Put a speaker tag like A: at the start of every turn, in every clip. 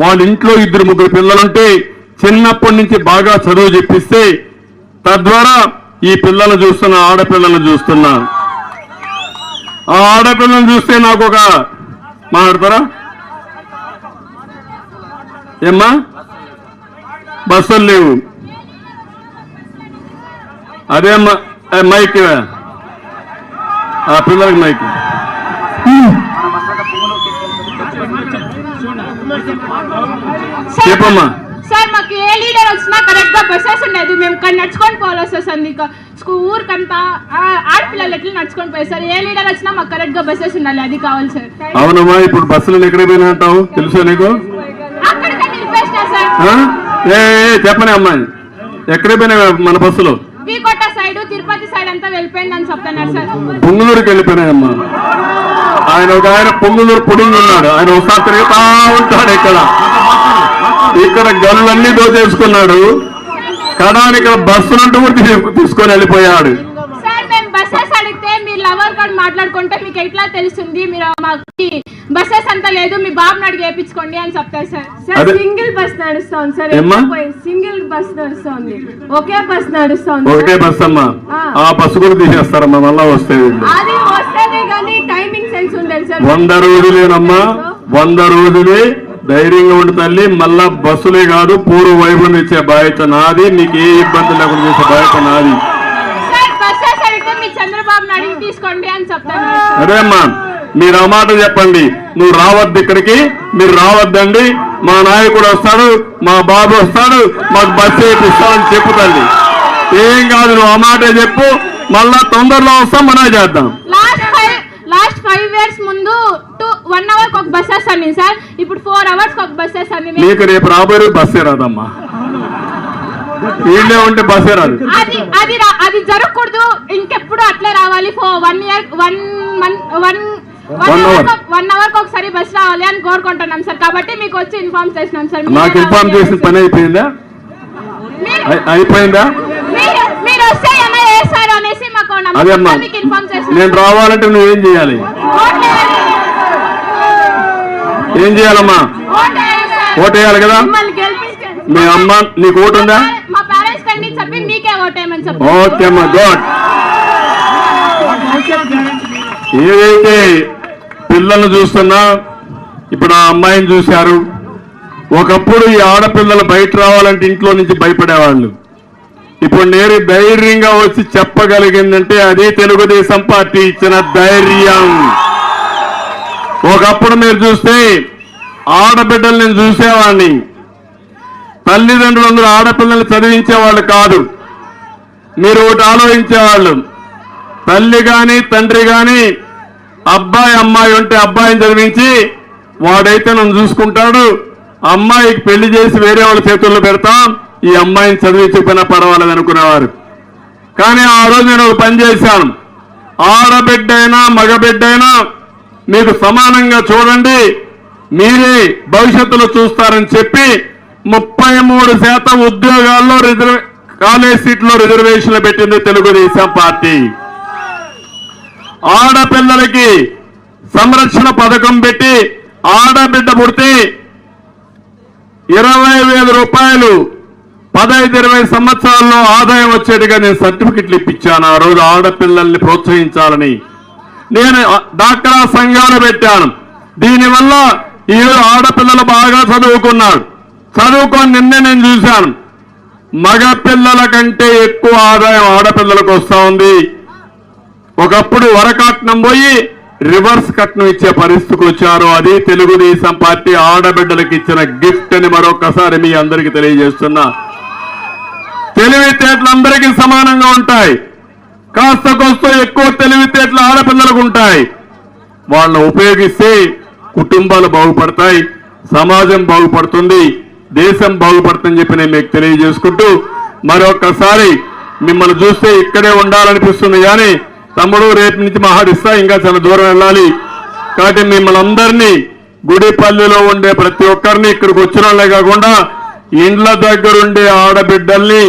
A: వాళ్ళ ఇంట్లో ఇద్దరు ముగ్గురు పిల్లలుంటే చిన్నప్పటి నుంచి బాగా చదువు చెప్పిస్తే తద్వారా ఈ పిల్లలు చూస్తున్న ఆడపిల్లలను చూస్తున్నా. ఆ ఆడపిల్లలను చూస్తే నాకు ఒక మాట్లాడతారా? ఏమ్మా? బస్సులు లేవు. అదే మైక్ ఆ పిల్లలకి మైక్ చెప్పమ్మా.
B: సార్ మాకు ఏ లీడర్ వచ్చినా కరెక్ట్గా బస్సెస్ ఉండేది. మేము ఇక్కడ నడుచుకొని పోవాలి సార్ ఇంకా స్కూ- ఊరికంతా ఆ, ఆడపిల్లలు ఎట్లా నడుచుకొని పోయి సార్. ఏ లీడర్ వచ్చినా మాకు కరెక్ట్గా బస్సెస్ ఉండాలి. అది కావాలి సార్.
A: అవునమ్మా ఇప్పుడు బస్సులు ఎక్కడ పోయినా అంటావు? తెలుసా నీకు? చెప్పని అమ్మాయి. ఎక్కడ పోయినా మన బస్సులు?
B: సైడ్ అంతా వెళ్ళిపోయింది అని చెప్తున్నారు సార్.
A: పొంగులూరుకి వెళ్ళిపోయినాయమ్మా. ఆయన ఒక ఆయన పొంగులూరు పుడింగ్ ఉన్నాడు. ఆయన ఒకసారి తిరుగుతా ఉంటాడు ఇక్కడ. ఇక్కడ గనులన్నీ దోచేసుకున్నాడు. కడానికి ఇక్కడ బస్సులంటూ కూడా తీసుకొని వెళ్ళిపోయాడు
B: సార్ మేము బస్సెస్ అడిగితే మీరు లవర్ కార్డ్ మాట్లాడుకుంటే మీకు ఎట్లా తెలుస్తుంది మీరు మాకు బస్సెస్ అంతా లేదు మీ బాబుని అడిగి వేయించుకోండి అని చెప్తారు సార్.
C: సార్ సింగిల్ బస్ నడుస్తోంది సార్. సింగిల్ బస్ నడుస్తోంది. ఒకే బస్ నడుస్తోంది
A: ఒకటే బస్ అమ్మా?
C: ఆ.
A: బస్సు కూడా తీసేస్తారమ్మా మళ్ళా వస్తే.
C: అది వస్తేనే కానీ టైమింగ్ సెన్స్ ఉండదు సార్.
A: వంద రోజులేనమ్మా? వంద రోజులే ధైర్యంగా ఉండి తల్లి మళ్ళా బస్సులే కాదు పూర్వ వైభవం ఇచ్చే బాధ్యత నాది నీకు ఏ ఇబ్బంది లేకుండా చేసే బాధ్యత నాది.
B: చంద్రబాబుని అడిగి తీసుకోండి అని చెప్తాను.
A: అదే అమ్మా మీరు ఆ మాట చెప్పండి. నువ్వు రావద్దు ఇక్కడికి మీరు రావద్దండి. మా నాయకుడు వస్తాడు మా బాబు వస్తాడు మాకు బస్సు వేపిస్తాడని చెప్పు తల్లి. ఏం కాదు నువ్వు ఆ మాటే చెప్పు. మళ్ళా తొందరలో వస్తాం మనే చేద్దాం.
B: Last five last five years ముందు టూ వన్ అవర్ ఒక బస్సెస్ అండి సార్ ఇప్పుడు ఫోర్ అవర్స్ ఒక బస్సెస్ అండి
A: నీకు రేపు రాబోయే బస్సే రాదమ్మా. వీళ్ళే ఉంటే బస్సే రాదు.
B: అది అది రా- అది జరగకూడదు. ఇంకెప్పుడు అట్లే రావాలి. Four one year one month one
A: One hour.
B: One hour ఒకసారి బస్ రావాలి అని కోరుకుంటున్నాం సార్. కాబట్టి మీకు వచ్చి ఇన్ఫార్మ్ చేసినాం సార్.
A: నాకు ఇన్ఫార్మ్ చేసిన పని అయిపోయిందా?
B: మీరు-
A: అయి- అయిపోయిందా?
B: మీరు మీరు వస్తే ఏమైనా చేస్తారు అనేసి మాకు
A: అదే అమ్మా
B: నమ్మకం మీకు ఇన్ఫార్మ్ చేసినాం
A: నేను రావాలంటే నువ్వేం చేయాలి. ఏం చేయాలమ్మా?
B: ఓట్లేయండి సార్.
A: ఓటేయాలి కదా?
C: మిమ్మల్ని
A: మీ అమ్మ నీకు ఓటు ఉందా? ఓకే అమ్మా గుడ్. ఏదైతే పిల్లల్ని చూస్తున్నా ఇప్పుడు ఆ అమ్మాయిని చూశారు. ఒకప్పుడు ఈ ఆడపిల్లలు బయట రావాలంటే ఇంట్లో నుంచి భయపడేవాళ్ళు. ఇప్పుడు నేరు ధైర్యంగా వచ్చి చెప్పగలిగిందంటే అదే తెలుగుదేశం పార్టీ ఇచ్చిన ధైర్యం. ఒకప్పుడు మీరు చూస్తే ఆడబిడ్డలు నేను చూసేవాడిని. తల్లిదండ్రులందరూ ఆడపిల్లల్ని చదివించేవాళ్ళు కాదు. మీరు ఒకటి ఆలోచించేవాళ్ళు. తల్లి కానీ తండ్రి కానీ అబ్బాయి అమ్మాయి ఉంటే అబ్బాయిని చదివించి వాడైతే నన్ను చూసుకుంటాడు. అమ్మాయికి పెళ్ళి చేసి వేరే వాళ్ళ చేతుల్లో పెడతాం. ఈ అమ్మాయిని చదివించకపోయినా పర్వాలేదు అనుకునేవారు. కానీ ఆ రోజు నేను ఒక పని చేశాను. ఆడబిడ్డైనా మగబిడ్డైనా మీకు సమానంగా చూడండి. మీరే భవిష్యత్తులో చూస్తారని చెప్పి ముప్పై మూడు శాతం ఉద్యోగాల్లో రిజర్వ్ కాలేజ్ సీట్లో రిజర్వేషన్లు పెట్టింది తెలుగుదేశం పార్టీ. ఆడపిల్లలకి సంరక్షణ పథకం పెట్టి ఆడబిడ్డ పుడితే ఇరవై వేల రూపాయలు పదహైదు ఇరవై సంవత్సరాల్లో ఆదాయం వచ్చేట్టుగా నేను సర్టిఫికెట్లు ఇప్పించాను. ఆ రోజు ఆడపిల్లల్ని ప్రోత్సహించాలని నేను డాక్టరా సంఘాలు పెట్టాను. దీనివల్ల ఈరోజు ఆడపిల్లలు బాగా చదువుకున్నాడు చదువుకొని నిన్నే నేను చూశాను. మగ పిల్లల కంటే ఎక్కువ ఆదాయం ఆడపిల్లలకు వస్తూ ఉంది. ఒకప్పుడు వరకట్నం పోయి రివర్స్ కట్నం ఇచ్చే పరిస్థితికి వచ్చారు. అది తెలుగుదేశం పార్టీ ఆడబిడ్డలకు ఇచ్చిన గిఫ్ట్ అని మరొకసారి మీ అందరికీ తెలియజేస్తున్నా. తెలివితేటలు అందరికీ సమానంగా ఉంటాయి. కాస్త కోస్త ఎక్కువ తెలివితేటలు ఆడపిల్లలకు ఉంటాయి. వాళ్ళని ఉపయోగిస్తే కుటుంబాలు బాగుపడతాయి సమాజం బాగుపడుతుంది. దేశం బాగుపడుతుందని చెప్పి నేను మీకు తెలియజేసుకుంటూ మరొకసారి మిమ్మల్ని చూస్తే ఇక్కడే ఉండాలనిపిస్తుంది కానీ తమ్ముడు రేపు నుంచి మహారిస్తా ఇంకా చాలా దూరం వెళ్ళాలి. కాబట్టి మిమ్మల్ని అందరినీ గుడిపల్లిలో ఉండే ప్రతి ఒక్కరిని ఇక్కడికి వచ్చిన వాళ్ళే కాకుండా ఇండ్ల దగ్గరుండే ఆడబిడ్డల్ని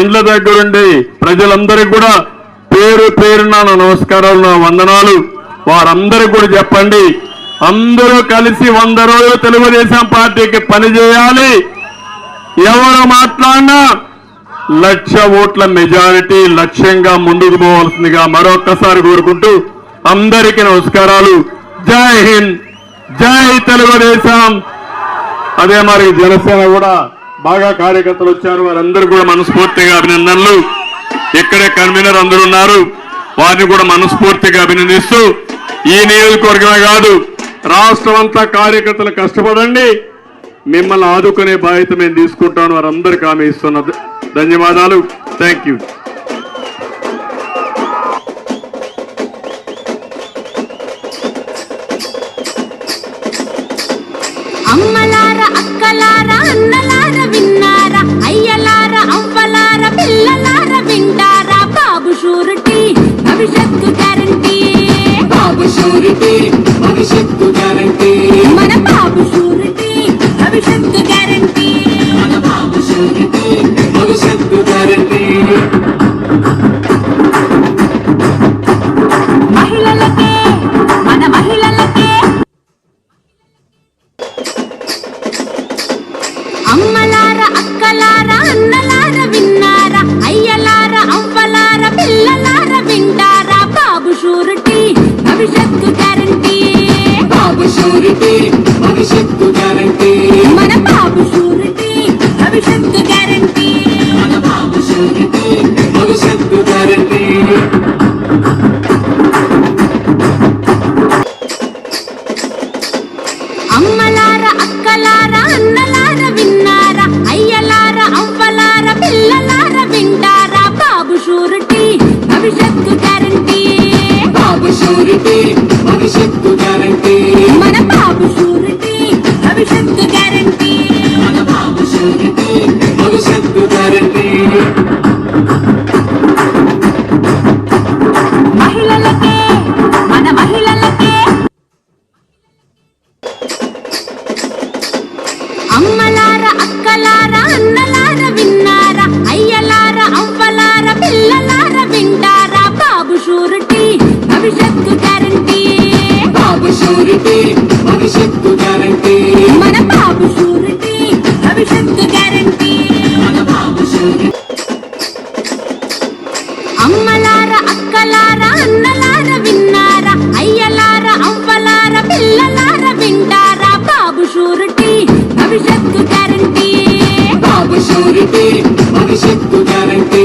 A: ఇండ్ల దగ్గరుండే ప్రజలందరికీ కూడా పేరు పేరున నా నమస్కారాలు నా వందనాలు. వారందరికీ కూడా చెప్పండి. అందరూ కలిసి వంద రోజులు తెలుగుదేశం పార్టీకి పనిచేయాలి ఎవరు మాట్లాడినా లక్ష ఓట్ల మెజారిటీ లక్ష్యంగా ముందుకు పోవాల్సిందిగా మరొక్కసారి కోరుకుంటూ అందరికీ నమస్కారాలు. జై హింద్ జై తెలుగుదేశం. అదే మరి జనసేన కూడా బాగా కార్యకర్తలు వచ్చారు. వారందరూ కూడా మనస్ఫూర్తిగా అభినందనలు. ఇక్కడే కన్వీనర్ అందరూ ఉన్నారు. వారిని కూడా మనస్ఫూర్తిగా అభినందిస్తూ ఈ నియోజకవర్గమే కాదు రాష్ట్రం అంతా కార్యకర్తలు కష్టపడండి. మిమ్మల్ని ఆదుకునే బాధ్యత మేము తీసుకుంటాను. వారందరికీ ఆమె ఇస్తున్న ధన్యవాదాలు. థ్యాంక్ యూ
D: అమ్మలార అక్కలార అమ్మలార అక్కలార అన్నలార విన్నారా అయ్యలార అవ్వలార పిల్లలార వింటారా? బాబు షూరిటీ భవిష్యత్తు గ్యారంటీ.
E: బాబు షూరిటీ భవిష్యత్తు గ్యారంటీ.